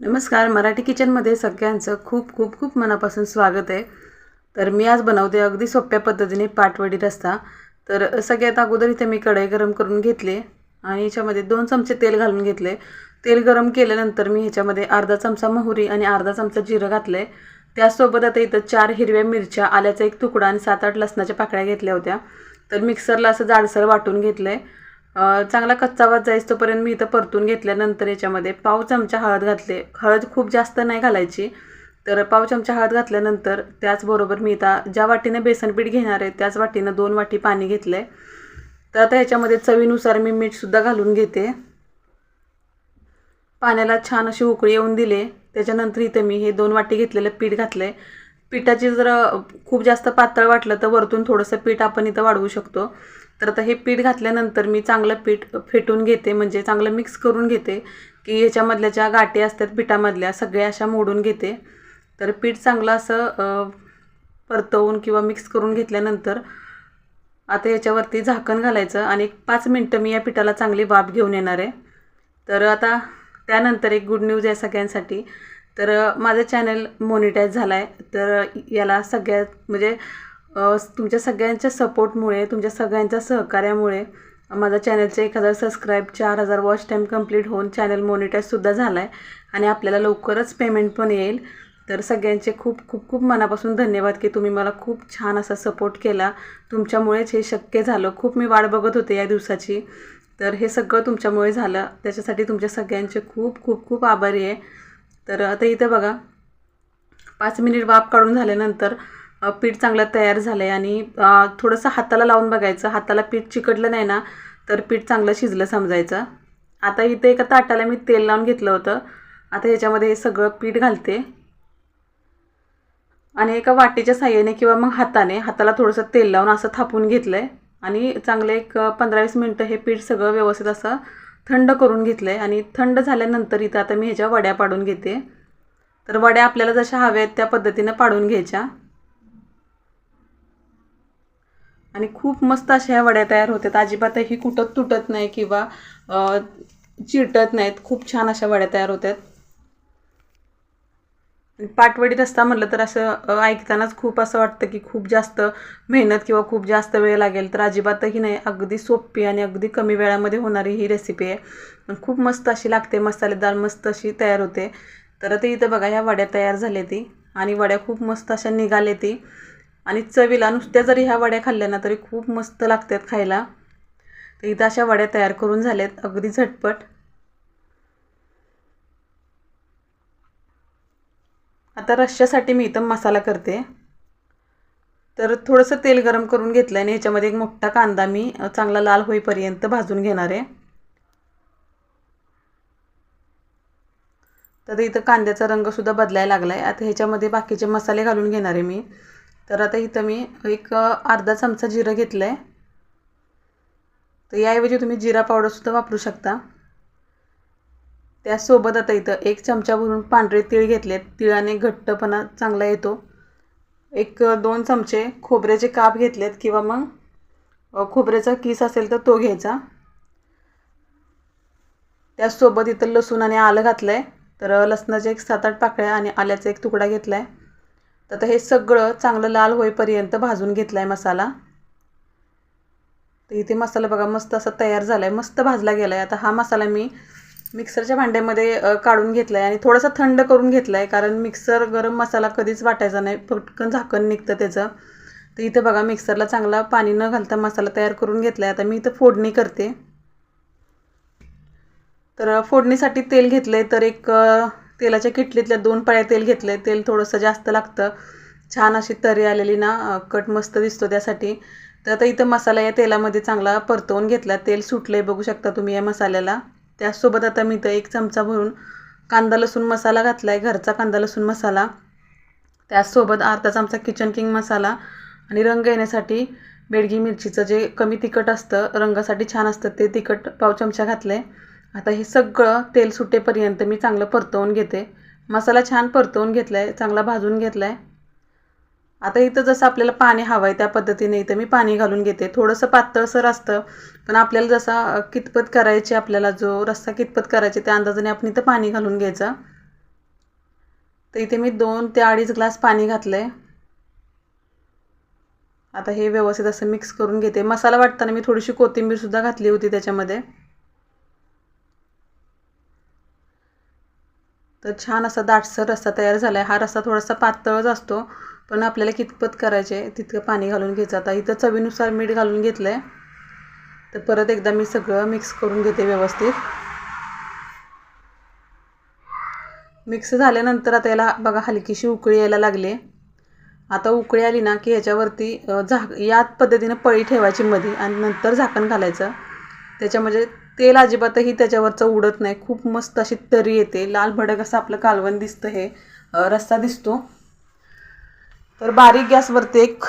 नमस्कार मराठी किचनमध्ये सगळ्यांचं खूप खूप खूप मनापासून स्वागत आहे. तर मी आज बनवते अगदी सोप्या पद्धतीने पाटवडी रस्ता तर सगळ्यात अगोदर इथे मी कढई गरम करून घेतले आणि ह्याच्यामध्ये दोन चमचे तेल घालून घेतले. तेल गरम केल्यानंतर मी ह्याच्यामध्ये अर्धा चमचा मोहरी आणि अर्धा चमचा जिरं घातलं. आहे त्याचसोबत आता इथं चार हिरव्या मिरच्या आल्याचा एक तुकडा आणि सात आठ लसणाच्या पाकळ्या घेतल्या होत्या. तर मिक्सरला असं जाडसर वाटून घेतलं आहे चांगला कच्चा वाज जाईस तोपर्यंत मी इथं परतून घेतल्यानंतर याच्यामध्ये पाव चमचा हळद घातले. हळद खूप जास्त नाही घालायची. तर पाव चमचा हळद घातल्यानंतर त्याचबरोबर मी इथं ज्या वाटीनं बेसन पीठ घेणार आहे त्याच वाटीनं दोन वाटी पाणी घेतलं आहे तर आता ह्याच्यामध्ये चवीनुसार मी मीठसुद्धा घालून घेते. पाण्याला छान अशी उकळी येऊन दिले. त्याच्यानंतर इथं मी हे दोन वाटी घेतलेलं पीठ घातलं आहे पिठाची जर खूप जास्त पातळ वाटलं तर वरतून थोडंसं पीठ आपण इथं वाढवू शकतो. तर आता हे पीठ घातल्यानंतर मी चांगलं पीठ फेटून घेते म्हणजे चांगलं मिक्स करून घेते की ह्याच्यामधल्या ज्या गाठी असतात पिठामधल्या सगळ्या अशा मोडून घेते. तर पीठ चांगलं असं परतवून किंवा मिक्स करून घेतल्यानंतर आता याच्यावरती झाकण घालायचं आणि एक पाच मिनटं मी या पिठाला चांगली वाफ घेऊन येणार आहे. तर आता त्यानंतर एक गुड न्यूज आहे सगळ्यांसाठी. तर माझं चॅनल मोनिटाईज झाला आहे तर याला सगळ्यात म्हणजे तुमच्या सगळ्यांच्या सपोर्टमुळे तुमच्या सगळ्यांच्या सहकार्यामुळे माझा चॅनलचे एक हजार सबस्क्राईब चार हजार वॉच टाईम कंप्लीट होऊन चॅनल मोनिटाईजसुद्धा झाला आहे आणि आपल्याला लवकरच पेमेंट पण येईल. तर सगळ्यांचे खूप खूप खूप मनापासून धन्यवाद की तुम्ही मला खूप छान असा सपोर्ट केला. तुमच्यामुळेच हे शक्य झालं. खूप मी वाट बघत होते या दिवसाची. तर हे सगळं तुमच्यामुळे झालं. त्याच्यासाठी तुमच्या सगळ्यांचे खूप खूप खूप आभारी आहे. तर आता इथं बघा पाच मिनिट वाफ काढून झाल्यानंतर पीठ चांगलं तयार झालं आहे आणि थोडंसं हाताला लावून बघायचं. हाताला पीठ चिकटलं नाही ना तर पीठ चांगलं शिजलं समजायचं. आता इथे एका ताटाला मी तेल लावून घेतलं होतं. आता ह्याच्यामध्ये हे सगळं पीठ घालते. आणि एका वाटीच्या साह्याने किंवा मग हाताने हाताला थोडंसं तेल लावून असं थापून घेतलं आहे आणि चांगलं एक पंधरा वीस मिनटं हे पीठ सगळं व्यवस्थित असं थंड करून घेतलं आहे आणि थंड झाल्यानंतर इथं आता मी ह्याच्या वड्या पाडून घेते. तर वड्या आपल्याला जशा हव्या आहेत त्या पद्धतीनं पाडून घ्यायच्या. आणि खूप मस्त अशा ह्या वड्या तयार होतात. अजिबातही कुठत तुटत नाही किंवा चिरटत नाहीत. खूप छान अशा वड्या तयार होतात. पाटवडी रस्ता म्हटलं तर असं ऐकतानाच खूप असं वाटतं की खूप जास्त मेहनत किंवा खूप जास्त वेळ लागेल. तर अजिबातही नाही. अगदी सोपी आणि अगदी कमी वेळामध्ये होणारी ही रेसिपी आहे. खूप मस्त अशी लागते मसालेदार मस्त अशी तयार होते. तर ते इथं बघा ह्या वड्या तयार झाल्या ती. आणि वड्या खूप मस्त अशा निघाले ती. आणि चवीला नुसत्या जरी ह्या वड्या खाल्ल्या ना तरी खूप मस्त लागतात खायला. तर इथं अशा वड्या तयार करून झाल्यात. अगदी झटपट. आता रश्श्यासाठी मी इथं मसाला करते. तर थोडंसं तेल गरम करून घेतलं आणि ह्याच्यामध्ये एक मोठा कांदा मी चांगला लाल होईपर्यंत भाजून घेणार आहे. तर इथं कांद्याचा रंगसुद्धा बदलायला लागला आहे आता ह्याच्यामध्ये बाकीचे मसाले घालून घेणार आहे मी. तर आता इथं मी एक अर्धा चमचा जिरं घेतलं आहे तर याऐवजी तुम्ही जिरा पावडरसुद्धा वापरू शकता. त्यासोबत आता इथं एक चमचा भरून पांढरे तीळ घेतलेत. तिळाने घट्टपणा चांगला येतो. एक दोन चमचे खोबऱ्याचे काप घेतलेत किंवा मग खोबऱ्याचा किस असेल तर तो घ्यायचा. त्याचसोबत इथं लसूण आणि आलं घातलं आहे तर लसणाचे एक सात आठ पाकळ्या आणि आल्याचा एक तुकडा घेतला आहे तर आता हे सगळं चांगलं लाल होईपर्यंत भाजून घेतला आहे मसाला. तर इथे मसाला बघा मस्त असा तयार झाला आहे मस्त भाजला गेला आहे आता हा मसाला मी मिक्सरच्या भांड्यामध्ये काढून घेतला आहे आणि थोडासा थंड करून घेतला आहे कारण मिक्सर गरम मसाला कधीच वाटायचा नाही. पटकन झाकण निघतं त्याचं. तर इथं बघा मिक्सरला चांगला पाणी न घालता मसाला तयार करून घेतला आहे आता मी इथं फोडणी करते. तर फोडणीसाठी तेल घेतलं आहे तर एक तेलाच्या किटलीतल्या दोन पळ्या तेल घेतलं आहे तेल थोडंसं जास्त लागतं. छान अशी तरी आलेली ना कट मस्त दिसतो त्यासाठी. तर आता इथं मसाला या तेलामध्ये चांगला परतवून घेतला. तेल सुटलं आहे बघू शकता तुम्ही या मसाल्याला. त्यासोबत आता मी इथं एक चमचा भरून कांदा लसूण मसाला घातला आहे घरचा कांदा लसूण मसाला. त्याचसोबत अर्धा चमचा किचन किंग मसाला आणि रंग येण्यासाठी बेडगी मिरचीचं जे कमी तिखट असतं रंगासाठी छान असतं ते तिखट पाव चमचा घातलं आहे आता हे सगळं तेल सुटेपर्यंत मी चांगलं परतवून घेते. मसाला छान परतवून घेतला आहे चांगला भाजून घेतला आहे आता इथं जसं आपल्याला पाणी हवं आहे त्या पद्धतीने इथं मी पाणी घालून घेते. थोडंसं पातळसर असतं पण आपल्याला जसा कितपत करायचे आपल्याला जो रस्सा कितपत करायचे त्या अंदाजाने आपण इथं पाणी घालून घ्यायचं. तर इथे मी दोन ते अडीच ग्लास पाणी घातलं आहे आता हे व्यवस्थित असं मिक्स करून घेते. मसाला वाटताना मी थोडीशी कोथिंबीरसुद्धा घातली होती त्याच्यामध्ये. तर छान असा दाटसर रस्सा तयार झाला आहे हा रस्सा थोडासा पातळच असतो पण आपल्याला कितपत करायचे तितकं पाणी घालून घ्यायचं. आता इथं चवीनुसार मीठ घालून घेतलं आहे तर परत एकदा मी सगळं मिक्स करून घेते व्यवस्थित. मिक्स झाल्यानंतर आता याला बघा हलकीशी उकळी यायला लागली. आता उकळी आली ना की ह्याच्यावरती झाक याच पद्धतीनं पळी ठेवायची मध्ये आणि नंतर झाकण घालायचं. त्याच्यामध्ये तेल अजिबातही त्याच्यावरचं उडत नाही. खूप मस्त अशी तरी येते. लाल भडक असं आपलं कालवण दिसतं हे. रस्सा दिसतो. तर बारीक गॅसवरती एक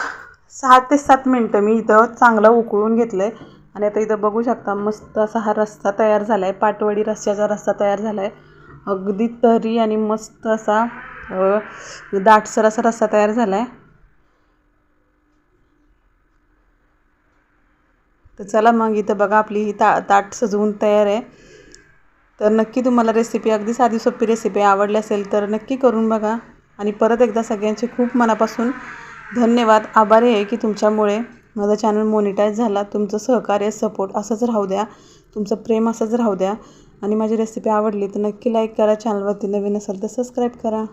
सहा ते सात मिनटं मी इथं चांगलं उकळून घेतलं आहे आणि आता इथं बघू शकता मस्त असा हा रस्सा तयार झाला आहे पाटवडी रस्स्याचा रस्सा तयार झाला आहे अगदी तरी आणि मस्त असा दाटसर असा रस्सा तयार झाला आहे तर चला मग इथं बघा आपली ही ता ताट सजवून तयार आहे. तर नक्की तुम्हाला रेसिपी अगदी साधी सोपी रेसिपी आवडली असेल तर नक्की करून बघा. आणि परत एकदा सगळ्यांचे खूप मनापासून धन्यवाद. आभारी आहे की तुमच्यामुळे माझा चॅनल मोनिटाईज झाला. तुमचं सहकार्य सपोर्ट असंच राहू द्या. तुमचं प्रेम असंच राहू द्या. आणि माझी रेसिपी आवडली तर नक्की लाईक करा. चॅनलवरती नवीन असेल तर सबस्क्राईब करा.